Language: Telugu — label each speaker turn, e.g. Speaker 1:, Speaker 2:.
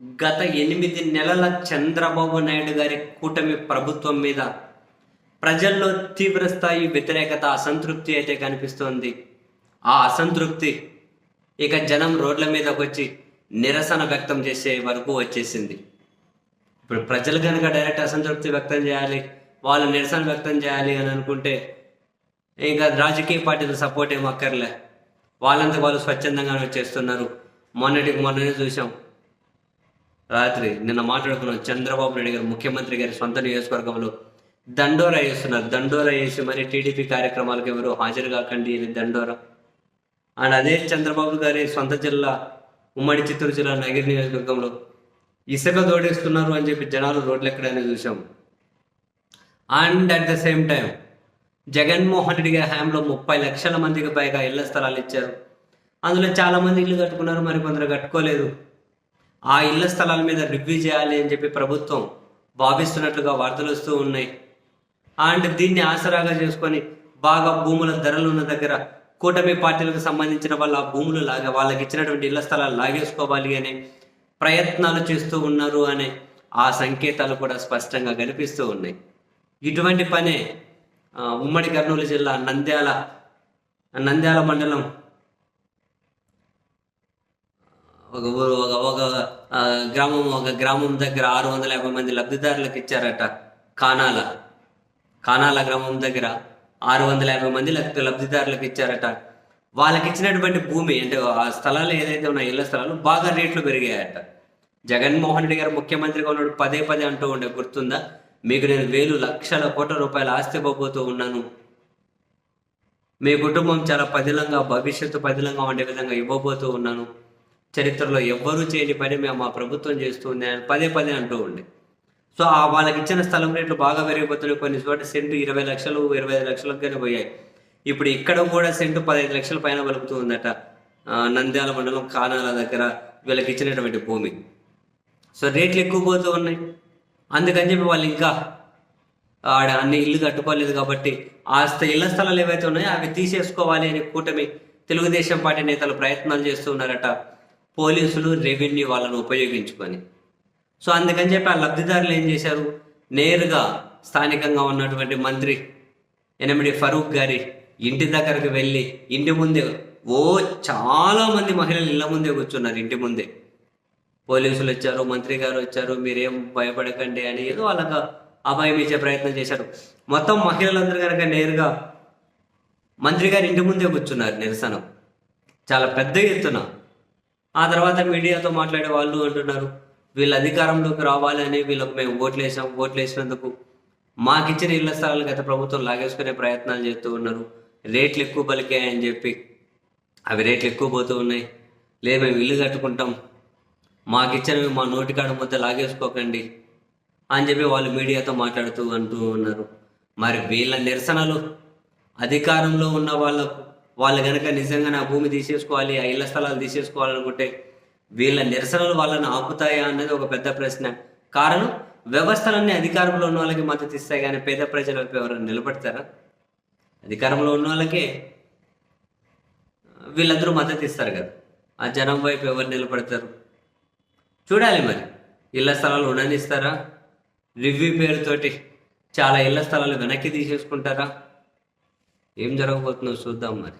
Speaker 1: గత ఎనిమిది నెలల చంద్రబాబు నాయుడు గారి కూటమి ప్రభుత్వం మీద ప్రజల్లో తీవ్ర స్థాయి వ్యతిరేకత అసంతృప్తి అయితే కనిపిస్తోంది. ఆ అసంతృప్తి ఇక జనం రోడ్ల మీదకి వచ్చి నిరసన వ్యక్తం చేసే వరకు వచ్చేసింది. ఇప్పుడు ప్రజలు కనుక డైరెక్ట్ అసంతృప్తి వ్యక్తం చేయాలి వాళ్ళు నిరసన వ్యక్తం చేయాలి అని అనుకుంటే ఇంకా రాజకీయ పార్టీల సపోర్ట్ ఏం అక్కర్లే. వాళ్ళంతా వాళ్ళు స్వచ్ఛందంగానే చేస్తున్నారు మొన్నటికి మొన్ననే చూసాం రాత్రి నిన్న మాట్లాడుకున్నాం చంద్రబాబు నాయుడు గారు ముఖ్యమంత్రి గారి సొంత నియోజకవర్గంలో దండోరా వేస్తున్నారు దండోరా వేసి మరి టీడీపీ కార్యక్రమాలకు ఎవరు హాజరు కాకండి ఇది దండోరా. అండ్ అదే చంద్రబాబు గారి సొంత జిల్లా ఉమ్మడి చిత్తూరు జిల్లా నగిరి నియోజకవర్గంలో ఇసుక దోడేస్తున్నారు అని చెప్పి జనాలు రోడ్లు ఎక్కడైనా చూసాం and at the same time Jaganmohan Reddy గారి హయాంలో ముప్పై లక్షల మందికి పైగా ఇళ్ళ స్థలాలు ఇచ్చారు. అందులో చాలా మంది ఇల్లు కట్టుకున్నారు మరి కొందరు కట్టుకోలేదు. ఆ ఇళ్ళ స్థలాల మీద రివ్యూ చేయాలి అని చెప్పి ప్రభుత్వం భావిస్తున్నట్లుగా వార్తలు వస్తూ ఉన్నాయి. అండ్ దీన్ని ఆసరాగా చేసుకొని బాగా భూముల ధరలు ఉన్న దగ్గర కూటమి పార్టీలకు సంబంధించిన వాళ్ళ ఆ భూములు లాగా వాళ్ళకి ఇచ్చినటువంటి ఇళ్ళ స్థలాలు లాగేసుకోవాలి అనే ప్రయత్నాలు చేస్తూ ఉన్నారు అనే ఆ సంకేతాలు కూడా స్పష్టంగా కనిపిస్తూ ఉన్నాయి. ఇటువంటి పనే ఉమ్మడి కర్నూలు జిల్లా నంద్యాల నంద్యాల మండలం ఒక ఊరు ఒక ఒక గ్రామం ఒక గ్రామం దగ్గర ఆరు వందల యాభై మంది లబ్ధిదారులకు ఇచ్చారట కానాల. కానాల గ్రామం దగ్గర ఆరు వందల యాభై మంది లబ్- లబ్ధిదారులకు ఇచ్చారట. వాళ్ళకి ఇచ్చినటువంటి భూమి అంటే ఆ స్థలాలు ఏదైతే ఉన్నాయో ఇళ్ళ స్థలాలు బాగా రేట్లు పెరిగాయట. జగన్మోహన్ రెడ్డి గారు ముఖ్యమంత్రిగా ఉన్నాడు పదే పదే అంటూ ఉండే గుర్తుందా? మీకు నేను వేలు లక్షల కోట్ల రూపాయల ఆస్తి ఇవ్వబోతూ ఉన్నాను. మీ కుటుంబం చాలా పదిలంగా భవిష్యత్తు పదిలంగా ఉండే విధంగా ఇవ్వబోతూ ఉన్నాను. చరిత్రలో ఎవ్వరూ చేయని పని మేము మా ప్రభుత్వం చేస్తుంది అని పదే పదే అంటూ ఉండే. సో ఆ వాళ్ళకి ఇచ్చిన స్థలం రేట్లు బాగా పెరిగిపోతున్నాయి. కొన్ని చోట్ల సెంటు ఇరవై లక్షలు ఇరవై ఐదు లక్షలకు పోయాయి. ఇప్పుడు ఇక్కడ కూడా సెంటు పదహైదు లక్షల పైన పలుకుతూ ఉందట. నంద్యాల మండలం కానాల దగ్గర వీళ్ళకి ఇచ్చినటువంటి భూమి. సో రేట్లు ఎక్కువ పోతూ ఉన్నాయి. అందుకని చెప్పి వాళ్ళు ఇంకా ఆడ అన్ని ఇల్లు కట్టుకోలేదు కాబట్టి ఆ స్థ- ఇళ్ళ స్థలాలు ఏవైతే ఉన్నాయో అవి తీసేసుకోవాలి అని కూటమి తెలుగుదేశం పార్టీ నేతలు ప్రయత్నాలు చేస్తున్నారట పోలీసులు రెవెన్యూ వాళ్ళను ఉపయోగించుకొని. సో అందుకని చెప్పి ఆ లబ్ధిదారులు ఏం చేశారు? నేరుగా స్థానికంగా ఉన్నటువంటి మంత్రి ఎనిమిది ఫరూక్ గారి ఇంటి దగ్గరకు వెళ్ళి ఇంటి ముందే ఓ చాలా మంది మహిళలు ఇళ్ళ ముందే కూర్చున్నారు ఇంటి ముందే. పోలీసులు వచ్చారు మంత్రి గారు వచ్చారు మీరేం భయపడకండి అని ఏదో వాళ్ళకి అభయం ఇచ్చే ప్రయత్నం చేశారు. మొత్తం మహిళలందరూ కనుక నేరుగా మంత్రి గారి ఇంటి ముందే కూర్చున్నారు నిరసన. చాలా పెద్ద ఎత్తున. ఆ తర్వాత మీడియాతో మాట్లాడే వాళ్ళు అంటున్నారు వీళ్ళు అధికారంలోకి రావాలని వీళ్ళకు మేము ఓట్లు వేసాం ఓట్లు వేసినందుకు మాకిచ్చిన ఇళ్ళ స్థలాలు గత ప్రభుత్వం లాగేసుకునే ప్రయత్నాలు చేస్తూ ఉన్నారు. రేట్లు ఎక్కువ పలికాయని చెప్పి అవి రేట్లు ఎక్కువ పోతూ ఉన్నాయి. లేదు మేము ఇల్లు కట్టుకుంటాం. మాకిచ్చినవి మా నోటికాడ ముద్ద లాగేసుకోకండి అని చెప్పి వాళ్ళు మీడియాతో మాట్లాడుతూ అంటూ ఉన్నారు. మరి వీళ్ళ నిరసనలు అధికారంలో ఉన్న వాళ్ళకు వాళ్ళు కనుక నిజంగా నా భూమి తీసేసుకోవాలి ఆ ఇళ్ళ స్థలాలు తీసేసుకోవాలనుకుంటే వీళ్ళ నిరసనలు వాళ్ళని ఆపుతాయా అన్నది ఒక పెద్ద ప్రశ్న. కారణం వ్యవస్థలన్నీ అధికారంలో ఉన్న వాళ్ళకి మద్దతు ఇస్తాయి కానీ పేద ప్రజల వైపు ఎవరైనా నిలబడతారా? అధికారంలో ఉన్న వాళ్ళకే వీళ్ళందరూ మద్దతు ఇస్తారు కదా. ఆ జనం వైపు ఎవరు నిలబడతారు? చూడాలి మరి. ఇళ్ళ స్థలాలు ఉండనిస్తారా రివ్యూ పేరుతోటి చాలా ఇళ్ళ స్థలాలు వెనక్కి తీసేసుకుంటారా? ఏం జరగబోతుందో చూద్దాం మరి.